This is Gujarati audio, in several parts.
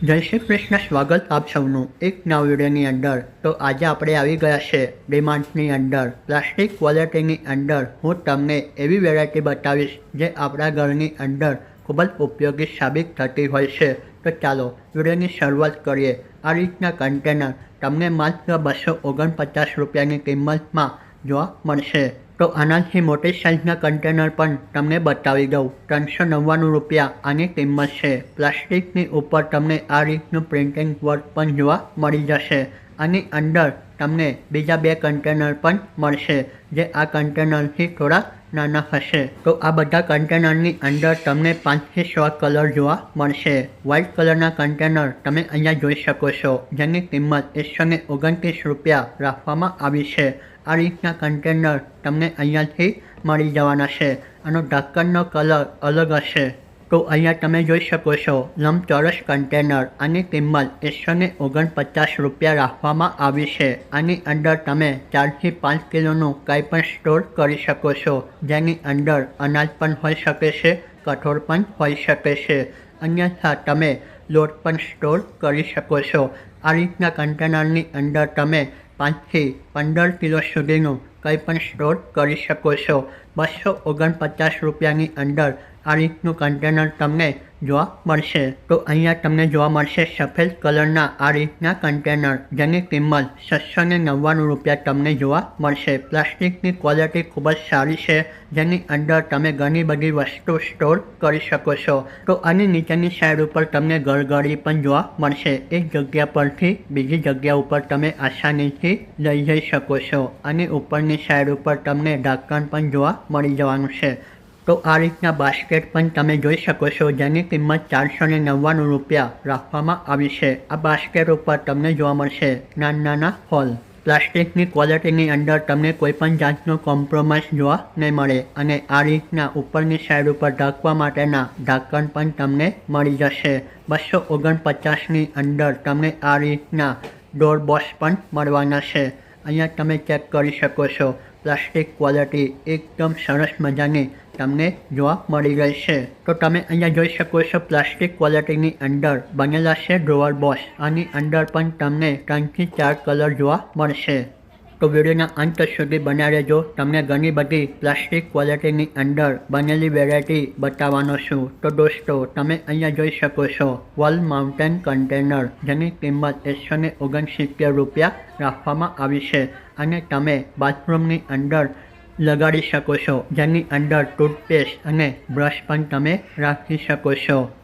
જય શ્રી કૃષ્ણ સ્વાગત આપ સૌનું. એક નવ વિડીયોની અંદર તો આજે આપણે આવી ગયા છે ડિમાન્ડની અંદર, પ્લાસ્ટિક ક્વોલિટીની અંદર. હું તમને એવી વેરાયટી બતાવીશ જે આપણા ઘરની અંદર ખૂબ જ ઉપયોગી સાબિત થતી હોય છે. તો ચાલો વિડીયોની શરૂઆત કરીએ. આ રીતના કન્ટેનર તમને માત્ર બસો ઓગણપચાસ રૂપિયાની કિંમતમાં જોવા મળશે. તો આનાથી મોટી સાઇઝના કન્ટેનર પણ તમને બતાવી દઉં. ત્રણસો નવ્વાણું રૂપિયા આની કિંમત છે. પ્લાસ્ટિકની ઉપર તમને આ રીતનું પ્રિન્ટિંગ વર્ક પણ જોવા મળી જશે. આની અંદર તમને બીજા બે કન્ટેનર પણ મળશે, જે આ કન્ટેનરથી થોડા નાના હશે. તો આ બધા કન્ટેનરની અંદર તમને પાંચથી છ કલર જોવા મળશે. વ્હાઇટ કલરના કન્ટેનર તમે અહીંયા જોઈ શકો છો. જેની કિંમત એકસો ઓગણત્રીસ રૂપિયા રાખવામાં આવી છે. આ રીતના કન્ટેનર તમને અહીંયાથી મળી જવાના છે. આનો ઢક્કનનો કલર અલગ હશે. તો અહીંયા તમે જોઈ શકો છો, લંબચોરસ કન્ટેનર આની કિંમત એકસો ને ઓગણપચાસ રૂપિયા રાખવામાં આવી છે. આની અંદર તમે ચારથી પાંચ કિલોનું કંઈ પણ સ્ટોર કરી શકો છો. જેની અંદર અનાજ પણ હોઈ શકે છે, કઠોળ પણ હોઈ શકે છે. અન્યથા તમે લોટ પણ સ્ટોર કરી શકો છો. આ રીતના કન્ટેનરની અંદર તમે પાંચથી પંદર કિલો સુધીનું કંઈ પણ સ્ટોર કરી શકો છો. બસો ઓગણપચાસ રૂપિયાની અંદર આ રીતનું કન્ટેનર તમને જોવા મળશે. તો અહીંયા તમને જોવા મળશે સફેદ કલરના આ રીતના કન્ટેનર, જેની કિંમત છસો ને નવ્વાણું રૂપિયા તમને જોવા મળશે. પ્લાસ્ટિકની ક્વોલિટી ખૂબ જ સારી છે, જેની અંદર તમે ઘણી બધી વસ્તુ સ્ટોર કરી શકો છો. તો આની નીચેની સાઈડ ઉપર તમને ગળગળી પણ જોવા મળશે. એક જગ્યા પરથી બીજી જગ્યા ઉપર તમે આસાનીથી લઈ જઈ શકો છો. અને ઉપરની સાઈડ ઉપર તમને ઢાંકણ પણ જોવા મળી જવાનું છે. તો આ રીતના બાસ્કેટ પણ તમે જોઈ શકો છો, જેની કિંમત ચારસો ને નવ્વાણું રૂપિયા રાખવામાં આવી છે. આ બાસ્કેટ ઉપર તમને જોવા મળશે નાના નાના હોલ પ્લાસ્ટિકની ક્વોલિટીની અંદર તમને કોઈપણ જાતનો કોમ્પ્રોમાઇઝ જોવા નહીં મળે અને આ રીતના ઉપરની સાઈડ ઉપર ઢાંકવા માટેના ઢાંકણ પણ તમને મળી જશે. બસો ઓગણપચાસની અંદર તમને આ રીતના ડોર બોક્સ પણ મળવાના છે. અહીંયા તમે ચેક કરી શકો છો. પ્લાસ્ટિક ક્વોલિટી એકદમ સરસ મજાની તમને જોવા મળી રહેશે. તો તમે અહીંયા જોઈ શકો છો પ્લાસ્ટિક ક્વોલિટીની અંદર બનેલા છે ડ્રોવર બોક્સ. આની અંદર પણ તમને ત્રણથી ચાર કલર જોવા મળશે. તો વિડીયોના અંત સુધી બન્યા રહેજો. તમને ઘણી બધી પ્લાસ્ટિક ક્વોલિટીની અંદર બનેલી વેરાયટી બતાવવાનો છું. તો દોસ્તો, તમે અહીંયા જોઈ શકો છો વોલ માઉન્ટેન કન્ટેનર, જેની કિંમત એકસો ઓગણસિત્તેર રૂપિયા રાખવામાં આવી છે. અને તમે બાથરૂમની અંદર લગાડી શકો છો. જેની અંદર ટૂથપેસ્ટ અને બ્રશ પણ તમે રાખી શકો છો.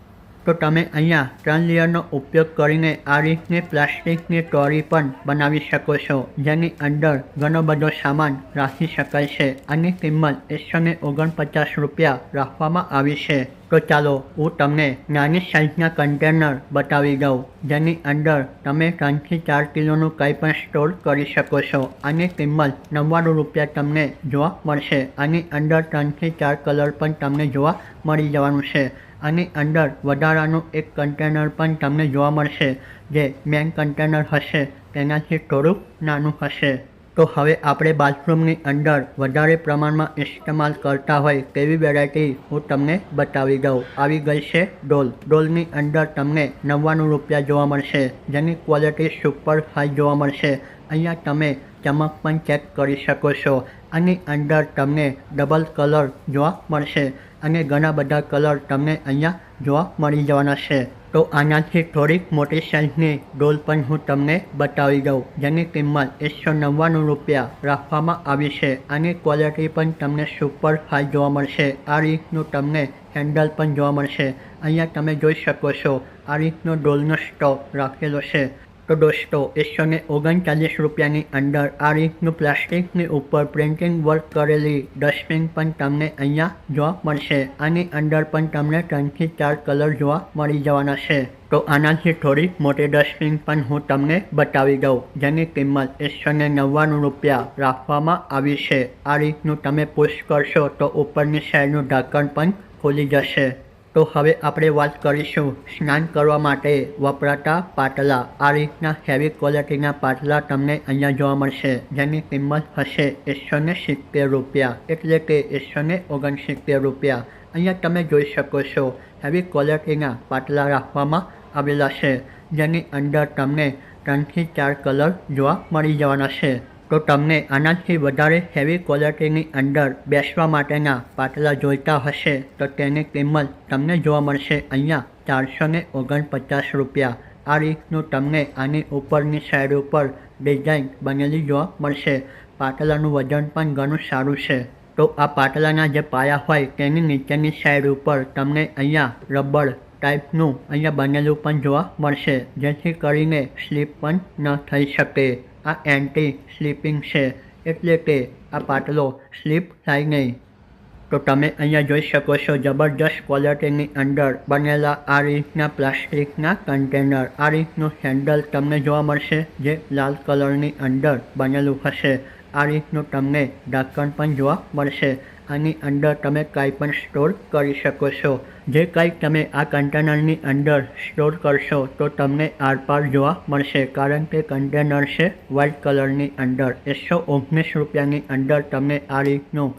તો તમે અહીંયા ત્રણ લેયરનો ઉપયોગ કરીને આ રીતની પ્લાસ્ટિકની ટોરી પણ બનાવી શકો છો, જેની અંદર ઘણો બધો સામાન રાખી શકાય છે. આની કિંમત એકસો ને ઓગણપચાસ રૂપિયા રાખવામાં આવી છે. તો ચાલો, હું તમને નાની સાઇઝના કન્ટેનર બતાવી દઉં, જેની અંદર તમે ત્રણથી ચાર કિલોનું કંઈ પણ સ્ટોર કરી શકો છો. આની કિંમત નવ્વાણું રૂપિયા તમને જોવા મળશે. આની અંદર ત્રણથી ચાર કલર પણ તમને જોવા મળી જવાનું છે. આની અંદર વધારાનું એક કન્ટેનર પણ તમને જોવા મળશે, જે મેન કન્ટેનર હશે. તેનાથી થોડુંક નાનું હશે. તો હવે આપણે બાથરૂમની અંદર વધારે પ્રમાણમાં ઇસ્તેમાલ કરતા હોય તેવી વેરાયટી હું તમને બતાવી દઉં. આવી ગઈ છે ડોલ. ડોલની અંદર તમને નવ્વાણું રૂપિયા જોવા મળશે, જેની ક્વોલિટી સુપર હાઈ જોવા મળશે. અહીંયા તમે ચમક પણ ચેક કરી શકો છો. આની અંદર તમને ડબલ કલર જોવા મળશે. અને ઘણા બધા કલર તમને અહીંયા જોવા મળી જવાના છે. તો આનાથી થોડીક મોટી સાઇઝની ડોલ પણ હું તમને બતાવી દઉં, જેની કિંમત એકસો નવ્વાણું રૂપિયા રાખવામાં આવી છે. આની ક્વોલિટી પણ તમને સુપર હાઈ જોવા મળશે. આ રીતનું તમને હેન્ડલ પણ જોવા મળશે. અહીંયા તમે જોઈ શકો છો, આ રીતનો ડોલનો સ્ટોક રાખેલો છે. તો દોસ્તો એકસો ને ઓગણચાલીસ રૂપિયાની અંદર આ રીતનું પ્લાસ્ટિકની ઉપર પ્રિન્ટિંગ વર્ક કરેલી ડસ્ટબિન પણ તમને અહીંયા જોવા મળશે. આની અંદર પણ તમને ત્રણથી ચાર કલર જોવા મળી જવાના છે. તો આનાથી થોડી મોટી ડસ્ટબિન પણ હું તમને બતાવી દઉં, જેની કિંમત એકસો ને નવ્વાણું રૂપિયા રાખવામાં આવી છે. આ રીતનું તમે પુશ કરશો તો ઉપરની સાઈડનું ઢાંકણ પણ ખુલી જશે. તો હવે આપણે વાત કરીશું સ્નાન કરવા માટે વપરાતા પાટલા આ રીતના હેવી ક્વોલિટીના પાટલા તમને અહીંયા જોવા મળશે. જેની કિંમત હશે એકસો ને સિત્તેર રૂપિયા એટલે કે એકસો ને ઓગણસિત્તેર રૂપિયા. અહીંયા તમે જોઈ શકો છો હેવી ક્વોલિટીના પાટલા રાખવામાં આવેલા છે. જેની અંદર તમને ત્રણથી ચાર કલર જોવા મળી જવાના છે. તો તમને આનાથી વધારે હેવી ક્વોલિટીની અંદર બેસવા માટેના પાટલા જોઈતા હશે, તો તેની કિંમત તમને જોવા મળશે અહીંયા ચારસો ને ઓગણપચાસ રૂપિયા. આ રીતનું તમને આની ઉપરની સાઈડ ઉપર ડિઝાઇન બનેલી જોવા મળશે. પાટલાનું વજન પણ ઘણું સારું છે. તો આ પાટલાના જે પાયા હોય તેની નીચેની સાઈડ ઉપર તમને અહીંયા રબર ટાઈપનું અહીંયા બનેલું પણ જોવા મળશે, જેથી કરીને સ્લીપ પણ ન થઈ શકે. આ એન્ટી સ્લીપિંગ છે, એટલે કે આ પાટલો સ્લીપ થાય નહીં. તો તમે અહીંયા જોઈ શકો છો જબરજસ્ત ક્વોલિટીની અંદર બનેલા આ રીતના પ્લાસ્ટિકના કન્ટેનર આ રીતનું હેન્ડલ તમને જોવા મળશે જે લાલ કલરની અંદર બનેલું હશે. આ રીતનું તમને ઢાંકણ પણ જોવા મળશે. આની અંદર તમે કાંઈ પણ સ્ટોર કરી શકો છો. જે કાંઈ તમે આ કન્ટેનરની અંદર સ્ટોર કરશો, તો તમને આરપાર જોવા મળશે. કારણ કે કન્ટેનર છે વ્હાઇટ કલરની અંદર. એકસો ઓગણીસ રૂપિયાની અંદર તમને આ રીતનું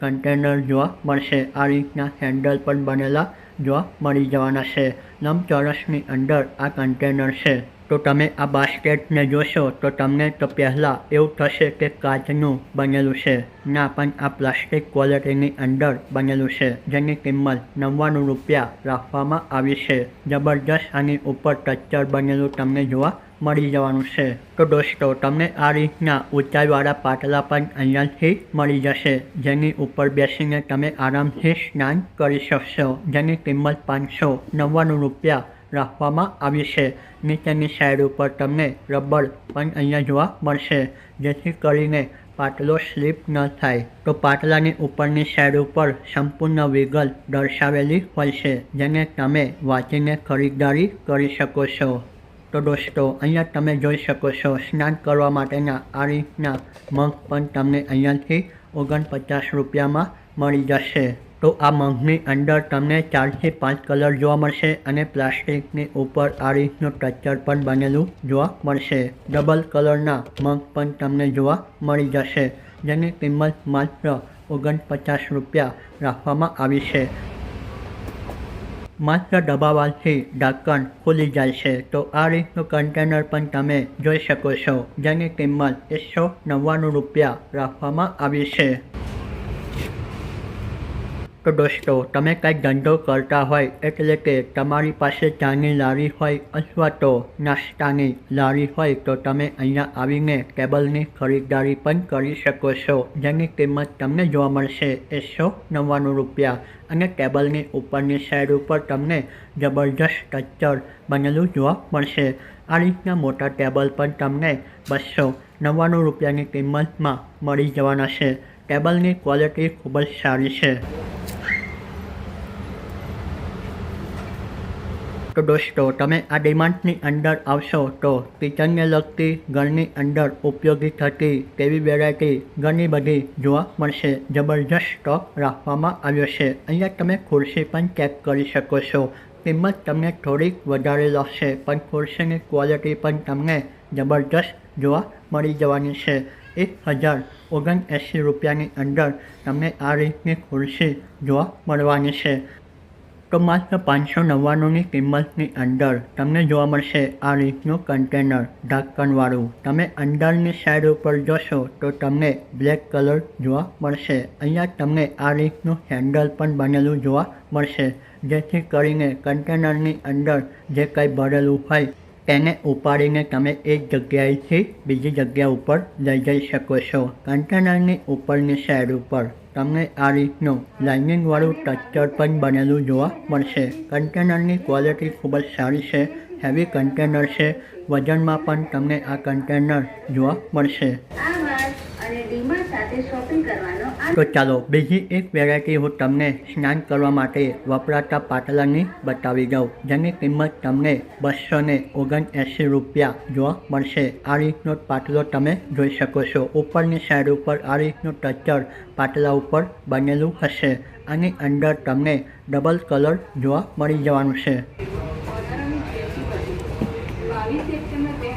કન્ટેનર જોવા મળશે. આ રીતના હેન્ડલ પણ બનેલા જોવા મળી જવાના છે. લંબચોરસની અંદર આ કન્ટેનર છે. તો તમે આ બાસ્કેટને જોશો તો તમને તો પહેલાં એવું થશે કે કાચનું બનેલું છે. ના, પણ આ પ્લાસ્ટિક ક્વોલિટીની અંદર બનેલું છે, જેની કિંમત નવ્વાણું રૂપિયા રાખવામાં આવી છે. જબરજસ્ત આની ઉપર ટચ્ચર બનેલું તમને જોવા મળી જવાનું છે. તો દોસ્તો, તમને આ રીતના ઊંચાઈવાળા પાટલા પણ અહીંયાથી મળી જશે, જેની ઉપર બેસીને તમે આરામથી સ્નાન કરી શકશો, જેની કિંમત પાંચસો નવ્વાણું રૂપિયા રાખવામાં આવી છે. નીચેની સાઈડ ઉપર તમને રબર પણ અહીંયા જોવા મળશે. જેથી કરીને પાટલો સ્લીપ ન થાય. તો પાટલાની ઉપરની સાઈડ ઉપર સંપૂર્ણ વિગત દર્શાવેલી હોય છે, જેને તમે વાંચીને ખરીદદારી કરી શકો છો. તો દોસ્તો, અહીંયા તમે જોઈ શકો છો, સ્નાન કરવા માટેના આ રીતના મગ પણ તમને અહીંયાથી ઓગણપચાસ રૂપિયામાં મળી જશે. તો આ મગની અંદર તમને ચારથી પાંચ કલર જોવા મળશે અને પ્લાસ્ટિકની ઉપર આ રીતનું ટચર પણ બનેલું જોવા મળશે. ડબલ કલરના મગ પણ તમને જોવા મળી જશે, જેની કિંમત માત્ર ઓગણપચાસ રૂપિયા રાખવામાં આવી છે. માત્ર દબાવવાથી ઢાંકણ ખુલી જાય છે, તો આ રીતનું કન્ટેનર પણ તમે જોઈ શકો છો, જેની કિંમત એકસો નવ્વાણું રૂપિયા રાખવામાં આવી છે. તો દોસ્તો તમે કંઈક ધંધો કરતા હોય એટલે કે તમારી પાસે ચાની લારી હોય અથવા તો નાસ્તાની લારી હોય તો તમે અહીંયા આવીને ટેબલની ખરીદદારી પણ કરી શકો છો. જેની કિંમત તમને જોવા મળશે એકસો નવ્વાણું રૂપિયા અને ટેબલની ઉપરની સાઈડ ઉપર તમને જબરજસ્ત સ્ટ્રક્ચર બનેલું જોવા મળશે. આ રીતના મોટા ટેબલ પણ તમને બસો નવ્વાણું રૂપિયાની કિંમતમાં મળી જવાના છે. ટેબલની ક્વોલિટી ખૂબ જ સારી છે. તો દોસ્તો, તમે આ ડિમાન્ડની અંદર આવશો તો કિચનને લગતી ઘરની અંદર ઉપયોગી થતી તેવી વેરાયટી ઘણી બધી જોવા મળશે. જબરજસ્ત સ્ટોક રાખવામાં આવ્યો છે. અહીંયા તમે ખુરશી પણ ચેક કરી શકો છો. કિંમત તમને થોડીક વધારે લાગશે, પણ ખુરશીની ક્વોલિટી પણ તમને જબરજસ્ત જોવા મળી જવાની છે. એક હજાર ઓગણએંસી રૂપિયાની અંદર તમને આ રીતની ખુરશી જોવા મળવાની છે. તો માત્ર પાંચસો નવ્વાણુંની કિંમતની અંદર તમને જોવા મળશે આ રીતનું કન્ટેનર ઢાંકણવાળું. તમે અંદરની સાઈડ ઉપર જોશો તો તમને બ્લેક કલર જોવા મળશે. અહીંયા તમને આ રીતનું હેન્ડલ પણ બનેલું જોવા મળશે. જેથી કરીને કન્ટેનરની અંદર જે કંઈ ભરેલું હોય તેને ઉપાડીને તમે એક જગ્યાએથી બીજી જગ્યા ઉપર લઈ જઈ શકો છો. કન્ટેનરની ઉપરની સાઈડ ઉપર તમને આ રીતનું લાઇનિંગવાળું સ્ટ્રક્ચર પણ બનેલું જોવા મળશે. કન્ટેનરની ક્વોલિટી ખૂબ જ સારી છે હેવી કન્ટેનર છે. વજનમાં પણ તમને આ કન્ટેનર જોવા મળશે. તો ચાલો, બીજી એક વેરાયટી હું તમને સ્નાન કરવા માટે વપરાતા પાટલાની બતાવી દઉં, જેની કિંમત તમને બસો ને ઓગણએંસી રૂપિયા જોવા મળશે. આ રીતનો પાટલો તમે જોઈ શકો છો. ઉપરની સાઈડ ઉપર આ રીતનું ટચર પાટલા ઉપર બનેલું હશે આની અંદર તમને ડબલ કલર જોવા મળી જવાનું છે.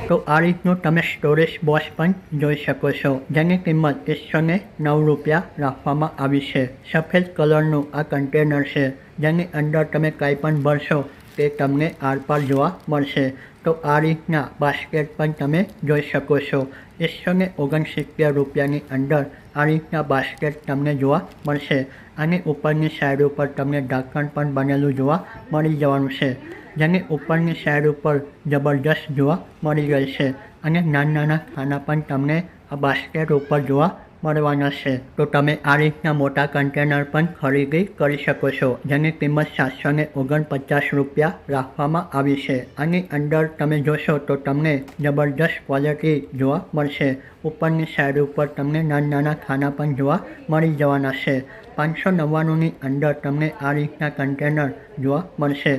તો આ રીતનું તમે સ્ટોરેજ બોક્સ પણ જોઈ શકો છો. જેની કિંમત એકસો ને નવ રૂપિયા રાખવામાં આવી છે. સફેદ કલરનું આ કન્ટેનર છે. જેની અંદર તમે કાંઈ પણ ભરશો તે તમને આરપાર જોવા મળશે. તો આ રીતના બાસ્કેટ પણ તમે જોઈ શકો છો. એકસો ને ઓગણસિત્તેર રૂપિયાની અંદર આ રીતના બાસ્કેટ તમને જોવા મળશે. અને ઉપરની સાઈડ ઉપર તમને ઢાંકણ પણ બનેલું જોવા મળી જવાનું છે. જેની ઉપરની સાઈડ ઉપર જબરજસ્ત જોવા મળી ગઈ છે અને નાના નાના ખાના પણ તમને આ બાસ્કેટ ઉપર જોવા મળવાના છે. તો તમે આ રીતના મોટા કન્ટેનર પણ ખરીદી કરી શકો છો, જેની કિંમત સાતસો ને ઓગણપચાસ રૂપિયા રાખવામાં આવી છે. આની અંદર તમે જોશો તો તમને જબરજસ્ત ક્વોલિટી જોવા મળશે. ઉપરની સાઈડ ઉપર તમને નાના નાના ખાના પણ જોવા મળી જવાના છે. પાંચસો નવ્વાણુંની અંદર તમને આ રીતના કન્ટેનર જોવા મળશે.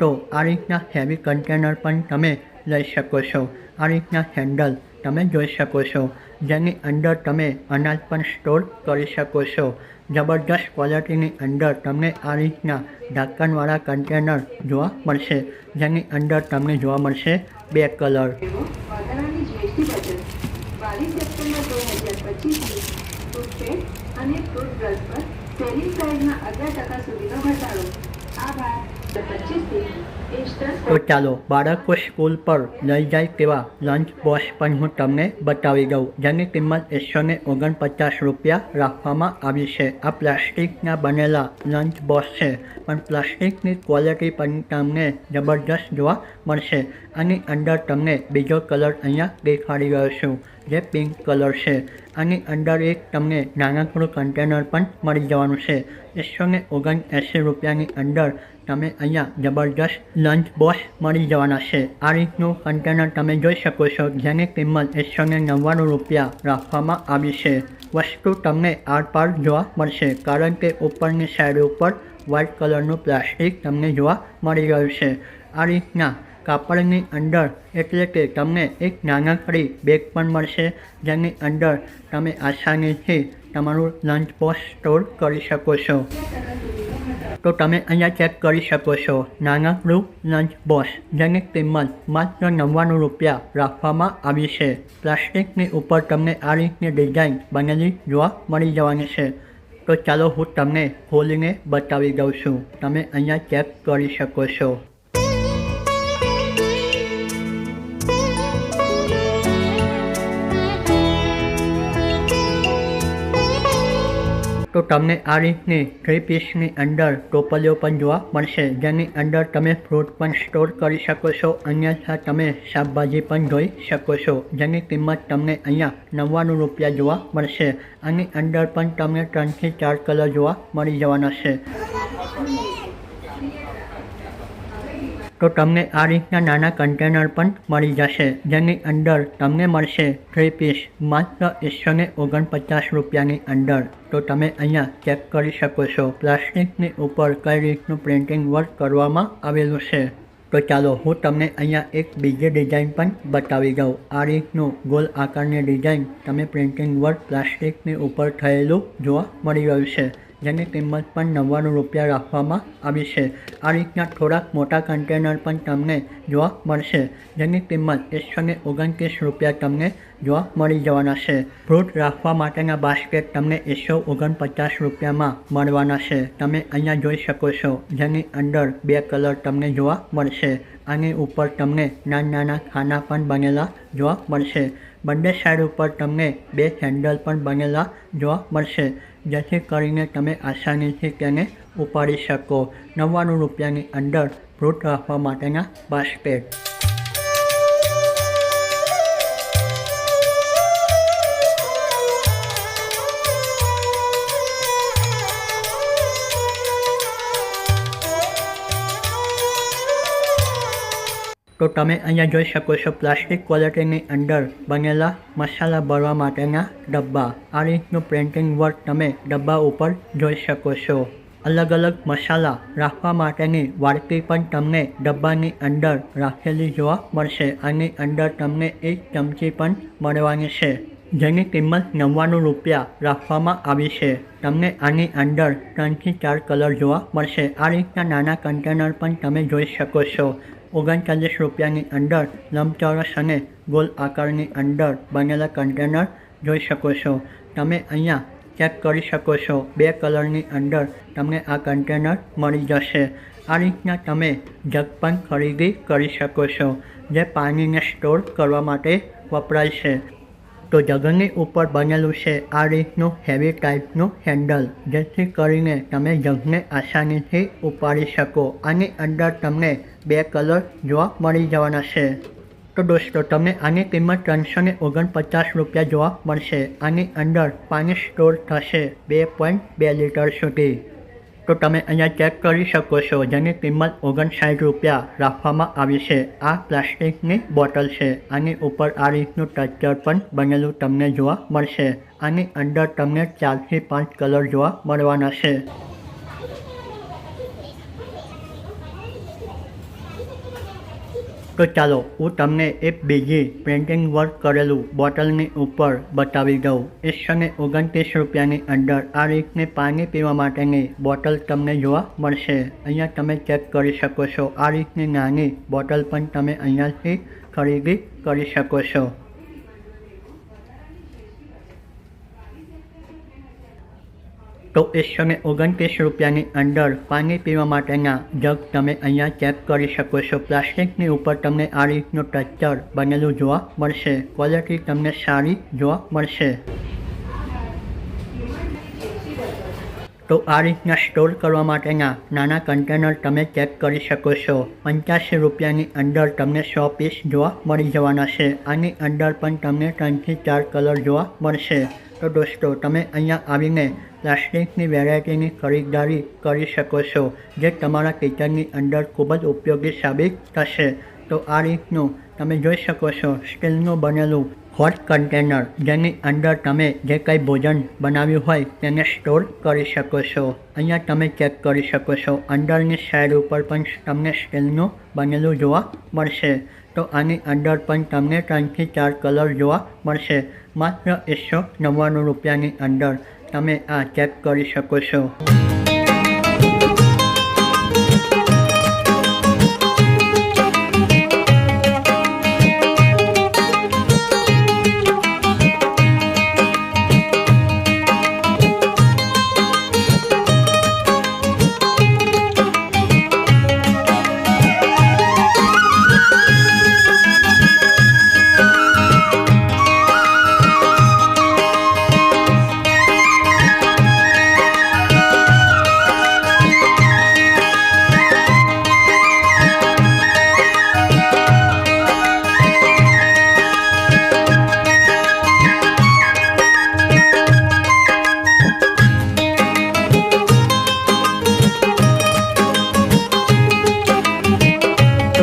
તો આ રીતના હેવી કન્ટેનર પણ તમે લઈ શકો છો. આ રીતના હેન્ડલ તમે જોઈ શકો છો. જેની અંદર તમે અનાજ પણ સ્ટોર કરી શકો છો. જબરજસ્ત ક્વોલિટીની અંદર તમને આ રીતના ઢાંકણવાળા કન્ટેનર જોવા મળશે. જેની અંદર તમને જોવા મળશે બે કલર અને ફ્રૂટ બચત બાવીસ સપ્ટેમ્બર બે હજાર પચીસથી ટૂથપેસ્ટ અને ટૂથબ્રશ પર પહેલી પ્રાઇસમાં અગિયાર ટકા સુધીનો ઘટાડો. આભાર. તો ચાલો, બાળકો સ્કૂલ પર લઈ જાય તેવા લંચ બોક્સ પણ હું તમને બતાવી દઉં, જેની કિંમત એકસો ને ઓગણપચાસ રૂપિયા રાખવામાં આવી છે. આ પ્લાસ્ટિકના બનેલા લંચ બોક્સ છે, પણ પ્લાસ્ટિકની ક્વોલિટી પણ તમને જબરજસ્ત જોવા મળશે. આની અંદર તમને બીજો કલર અહીંયા દેખાડી રહ્યો છું, જે પિંક કલર છે. આની અંદર એક તમને નાનકડું કન્ટેનર પણ મળી જવાનું છે. એકસો ને ઓગણએંસી રૂપિયાની અંદર તમે અહીંયા જબરદસ્ત લંચ બોક્સ મળી જવાના છે. આ રીતનું કન્ટેનર તમે જોઈ શકો છો, જેની કિંમત એકસો ને નવ્વાણું રૂપિયા રાખવામાં આવી છે. વસ્તુ તમને આરપાર જોવા મળશે, કારણ કે ઉપરની સાઈડ ઉપર વ્હાઇટ કલરનું પ્લાસ્ટિક તમને જોવા મળી રહ્યું છે. આ રીતના કાપડની અંદર એટલે કે તમને એક નાનકડી બેગ પણ મળશે, જેની અંદર તમે આસાનીથી તમારું લંચ બોક્સ સ્ટોર કરી શકો છો. તો તમે અહીંયા ચેક કરી શકો છો. નાનકડું લંચ બોક્સ જેની કિંમત માત્ર નવ્વાણું રૂપિયા રાખવામાં આવી છે. પ્લાસ્ટિકની ઉપર તમને આ રીતની ડિઝાઇન બનેલી જોવા મળી જવાની છે. તો ચાલો હું તમને ખોલીને બતાવી દઉં છું. તમે અહીંયા ચેક કરી શકો છો. તો તમને આ રીતની થ્રી પીસની અંદર ટોપલીઓ પણ જોવા મળશે. જેની અંદર તમે ફ્રૂટ પણ સ્ટોર કરી શકો છો. અન્યથા તમે શાકભાજી પણ જોઈ શકો છો. જેની કિંમત તમને અહીંયા નવ્વાણું રૂપિયા જોવા મળશે. આની અંદર પણ તમને ત્રણથી ચાર કલર જોવા મળી જવાના છે. તો તમને આ રીતના નાના કન્ટેનર પણ મળી જશે, જેની અંદર તમને મળશે થ્રી પીસ માત્ર એકસો ને ઓગણપચાસ રૂપિયાની અંદર. તો તમે અહીંયા ચેક કરી શકો છો, પ્લાસ્ટિકની ઉપર કઈ રીતનું પ્રિન્ટિંગ વર્ક કરવામાં આવેલું છે. તો ચાલો હું તમને અહીંયા એક બીજી ડિઝાઇન પણ બતાવી દઉં. આ રીતનું ગોલ આકારની ડિઝાઇન તમે પ્રિન્ટિંગ વર્ક પ્લાસ્ટિકની ઉપર થયેલું જોવા મળી રહ્યું છે. જેની કિંમત પણ નવ્વાણું રૂપિયા રાખવામાં આવી છે. આ રીતના થોડાક મોટા કન્ટેનર પણ તમને જોવા મળશે, જેની કિંમત એકસો ને ઓગણત્રીસ રૂપિયા તમને જોવા મળી જવાના છે. ફ્રૂટ રાખવા માટેના બાસ્કેટ તમને એકસો ઓગણપચાસ રૂપિયામાં મળવાના છે. તમે અહીંયા જોઈ શકો છો, જેની અંદર બે કલર તમને જોવા મળશે. આની ઉપર તમને નાના નાના ખાના પણ બનેલા જોવા મળશે. બંને સાઈડ ઉપર તમને બે હેન્ડલ પણ બનેલા જોવા મળશે. જેથી કરીને તમે આસાનીથી તેને ઉપાડી શકો. નવ્વાણું રૂપિયાની અંદર ભૂત રાખવા માટેના બાસ્કેટ તો તમે અહીંયા જોઈ શકો છો પ્લાસ્ટિક ક્વોલિટીની અંદર બનેલા મસાલા ભરવા માટેના ડબ્બા. આ રીતનું પ્રિન્ટિંગ વર્ક તમે ડબ્બા ઉપર જોઈ શકો છો. અલગ અલગ મસાલા રાખવા માટેની વાડકી પણ તમને ડબ્બાની અંદર રાખેલી જોવા મળશે. આની અંદર તમને એક ચમચી પણ મળવાની છે, જેની કિંમત નવ્વાણું રૂપિયા રાખવામાં આવી છે. તમને આની અંદર ત્રણથી ચાર કલર જોવા મળશે. આ રીતના નાના કન્ટેનર પણ તમે જોઈ શકો છો. ઓગણચાલીસ રૂપિયાની અંદર લંબચોરસ અને ગોલ આકારની અંદર બનેલા કન્ટેનર જોઈ શકો છો. તમે અહીંયા ચેક કરી શકો છો. બે કલરની અંદર તમને આ કન્ટેનર મળી જશે. આ રીતના તમે જગ પણ ખરીદી કરી શકો છો, જે પાણીને સ્ટોર કરવા માટે વપરાય છે. તો જગની ઉપર બનેલું છે આ રીતનું હેવી ટાઈપનું હેન્ડલ જેથી કરીને તમે જગને આસાનીથી ઉપાડી શકો આની અંદર તમને બે કલર જોવા મળી જવાના છે. તો દોસ્તો, તમને આની કિંમત ત્રણસો ને ઓગણપચાસ રૂપિયા જોવા મળશે આની અંદર પાણી સ્ટોર થશે બે પોઈન્ટ બે લીટર સુધી. તો તમે અહીંયા ચેક કરી શકો છો જેની કિંમત ઓગણસાઠ રૂપિયા રાખવામાં આવી છે. આ પ્લાસ્ટિકની બોટલ છે. આની ઉપર આ રીતનું ટચર પણ બનેલું તમને જોવા મળશે. આની અંદર તમને ચારથી પાંચ કલર જોવા મળવાના છે. તો ચાલો હું તમને એક બીજી પેઇન્ટિંગ વર્ક કરેલું બોટલની ઉપર બતાવી દઉં. એકસો ને ઓગણત્રીસ રૂપિયાની અંદર આ રીતને પાણી પીવા માટેની બોટલ તમને જોવા મળશે. અહીંયા તમે ચેક કરી શકો છો. આ રીતની નાની બોટલ પણ તમે અહીંયાથી ખરીદી કરી શકો છો. તો એકસો ને ઓગણત્રીસ રૂપિયાની અંદર પાણી પીવા માટેના જગ તમે અહીંયા ચેક કરી શકો છો. પ્લાસ્ટિકની ઉપર તમને આ રીતનું ટચર બનેલું જોવા મળશે. ક્વોલિટી તમને સારી જોવા મળશે. તો આ રીતના સ્ટોર કરવા માટેના નાના કન્ટેનર તમે ચેક કરી શકો છો. પંચ્યાસી રૂપિયાની અંદર તમને સો પીસ જોવા મળી જવાના છે. આની અંદર પણ તમને ત્રણથી ચાર કલર જોવા મળશે. તો દોસ્તો, તમે અહીંયા આવીને પ્લાસ્ટિકની વેરાયટીની ખરીદદારી કરી શકો છો, જે તમારા કિચનની અંદર ખૂબ જ ઉપયોગી સાબિત થશે. તો આ રીતનું તમે જોઈ શકો છો, સ્ટીલનું બનેલું હોટ કન્ટેનર, જેની અંદર તમે જે કંઈ ભોજન બનાવ્યું હોય તેને સ્ટોર કરી શકો છો. અહીંયા તમે ચેક કરી શકો છો, અંદરની સાઈડ ઉપર પણ તમને સ્ટીલનું બનેલું જોવા મળશે. તો આની અંદર પણ તમને ત્રણથી ચાર કલર જોવા મળશે, માત્ર એકસો નવ્વાણું રૂપિયાની અંદર. તમે આ ચેક કરી શકો છો.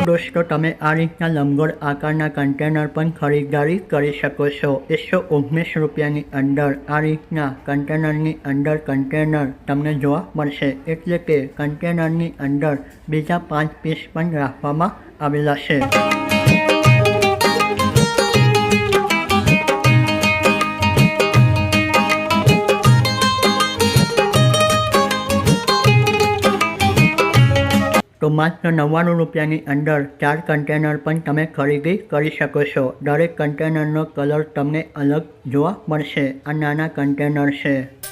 દોસ્તો તમે આ રીતના લંબગોળ આકારના કન્ટેનર પણ ખરીદારી કરી શકો છો. એકસો ઓગણીસ રૂપિયાની અંદર આ રીતના કન્ટેનરની અંદર કન્ટેનર તમને જોવા મળશે. એટલે કે કન્ટેનરની અંદર બીજા પાંચ પીસ પણ રાખવામાં આવેલા છે. તો માત્ર નવ્વાણું રૂપિયાની અંદર ચાર કન્ટેનર પણ તમે ખરીદી કરી શકો છો. દરેક કન્ટેનરનો કલર તમને અલગ જોવા મળશે. આ નાના કન્ટેનર છે.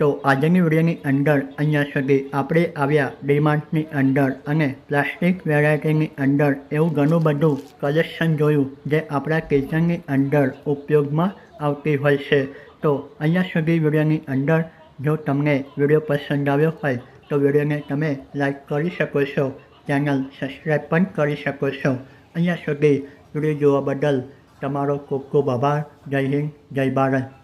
દોસ્તો આજની વિડીયોની અંદર અહીંયા સુધી આપણે આવ્યા ડિમાન્ડની અંદર અને પ્લાસ્ટિક વેરાયટીની અંદર એવું ઘણું બધું કલેક્શન જોયું જે આપણા કિચનની અંદર ઉપયોગમાં આવતી હોય છે. તો અહીંયા સુધી વિડીયોની અંદર જો તમને વીડિયો પસંદ આવ્યો હોય તો વિડીયોને તમે લાઈક કરી શકો છો, ચેનલ સબસ્ક્રાઈબ પણ કરી શકો છો. અહીંયા સુધી વીડિયો જોવા બદલ તમારો ખૂબ ખૂબ આભાર. જય હિન્દ, જય ભારત.